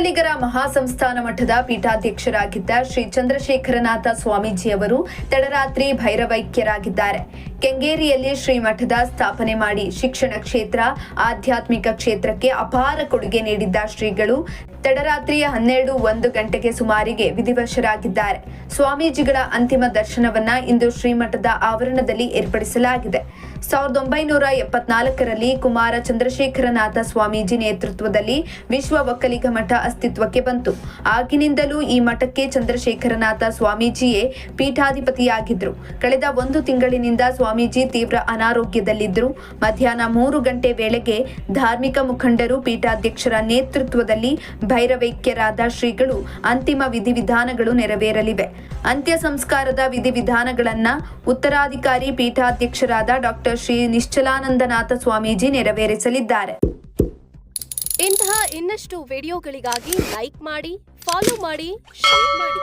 ಒಕ್ಕಲಿಗರ ಮಹಾಸಂಸ್ಥಾನ ಮಠದ ಪೀಠಾಧ್ಯಕ್ಷರಾಗಿದ್ದ ಶ್ರೀ ಚಂದ್ರಶೇಖರನಾಥ ಸ್ವಾಮೀಜಿಯವರು ತಡರಾತ್ರಿ ಭೈರವೈಕ್ಯರಾಗಿದ್ದಾರೆ. ಕೆಂಗೇರಿಯಲ್ಲಿ ಶ್ರೀಮಠದ ಸ್ಥಾಪನೆ ಮಾಡಿ ಶಿಕ್ಷಣ ಕ್ಷೇತ್ರ, ಆಧ್ಯಾತ್ಮಿಕ ಕ್ಷೇತ್ರಕ್ಕೆ ಅಪಾರ ಕೊಡುಗೆ ನೀಡಿದ್ದ ಶ್ರೀಗಳು ತಡರಾತ್ರಿಯ ಹನ್ನೆರಡು ಒಂದು ಗಂಟೆಗೆ ಸುಮಾರಿಗೆ ವಿಧಿವಶರಾಗಿದ್ದಾರೆ. ಸ್ವಾಮೀಜಿಗಳ ಅಂತಿಮ ದರ್ಶನವನ್ನ ಇಂದು ಶ್ರೀಮಠದ ಆವರಣದಲ್ಲಿ ಏರ್ಪಡಿಸಲಾಗಿದೆ. ಸಾವಿರದ ಒಂಬೈನೂರ ಎಪ್ಪತ್ನಾಲ್ಕರಲ್ಲಿ ಕುಮಾರ ಚಂದ್ರಶೇಖರನಾಥ ಸ್ವಾಮೀಜಿ ನೇತೃತ್ವದಲ್ಲಿ ವಿಶ್ವ ಒಕ್ಕಲಿಗ ಮಠ ಅಸ್ತಿತ್ವಕ್ಕೆ ಬಂತು. ಆಗಿನಿಂದಲೂ ಈ ಮಠಕ್ಕೆ ಚಂದ್ರಶೇಖರನಾಥ ಸ್ವಾಮೀಜಿಯೇ ಪೀಠಾಧಿಪತಿಯಾಗಿದ್ರು. ಕಳೆದ ಒಂದು ತಿಂಗಳಿನಿಂದ ಸ್ವಾಮೀಜಿ ತೀವ್ರ ಅನಾರೋಗ್ಯದಲ್ಲಿದ್ದರು. ಮಧ್ಯಾಹ್ನ ಮೂರು ಗಂಟೆ ವೇಳೆಗೆ ಧಾರ್ಮಿಕ ಮುಖಂಡರು, ಪೀಠಾಧ್ಯಕ್ಷರ ನೇತೃತ್ವದಲ್ಲಿ ಭೈರವೈಕ್ಯರಾದ ಶ್ರೀಗಳು ಅಂತಿಮ ವಿಧಿವಿಧಾನಗಳು ನೆರವೇರಲಿವೆ. ಅಂತ್ಯ ಸಂಸ್ಕಾರದ ವಿಧಿವಿಧಾನಗಳನ್ನ ಉತ್ತರಾಧಿಕಾರಿ, ಪೀಠಾಧ್ಯಕ್ಷರಾದ ಡಾಕ್ಟರ್ ಶ್ರೀ ನಿಶ್ಚಲಾನಂದನಾಥ ಸ್ವಾಮೀಜಿ ನೆರವೇರಿಸಲಿದ್ದಾರೆ. ಇಂತಹ ಇನ್ನಷ್ಟು ವಿಡಿಯೋಗಳಿಗಾಗಿ ಲೈಕ್ ಮಾಡಿ, ಫಾಲೋ ಮಾಡಿ, ಶೇರ್ ಮಾಡಿ.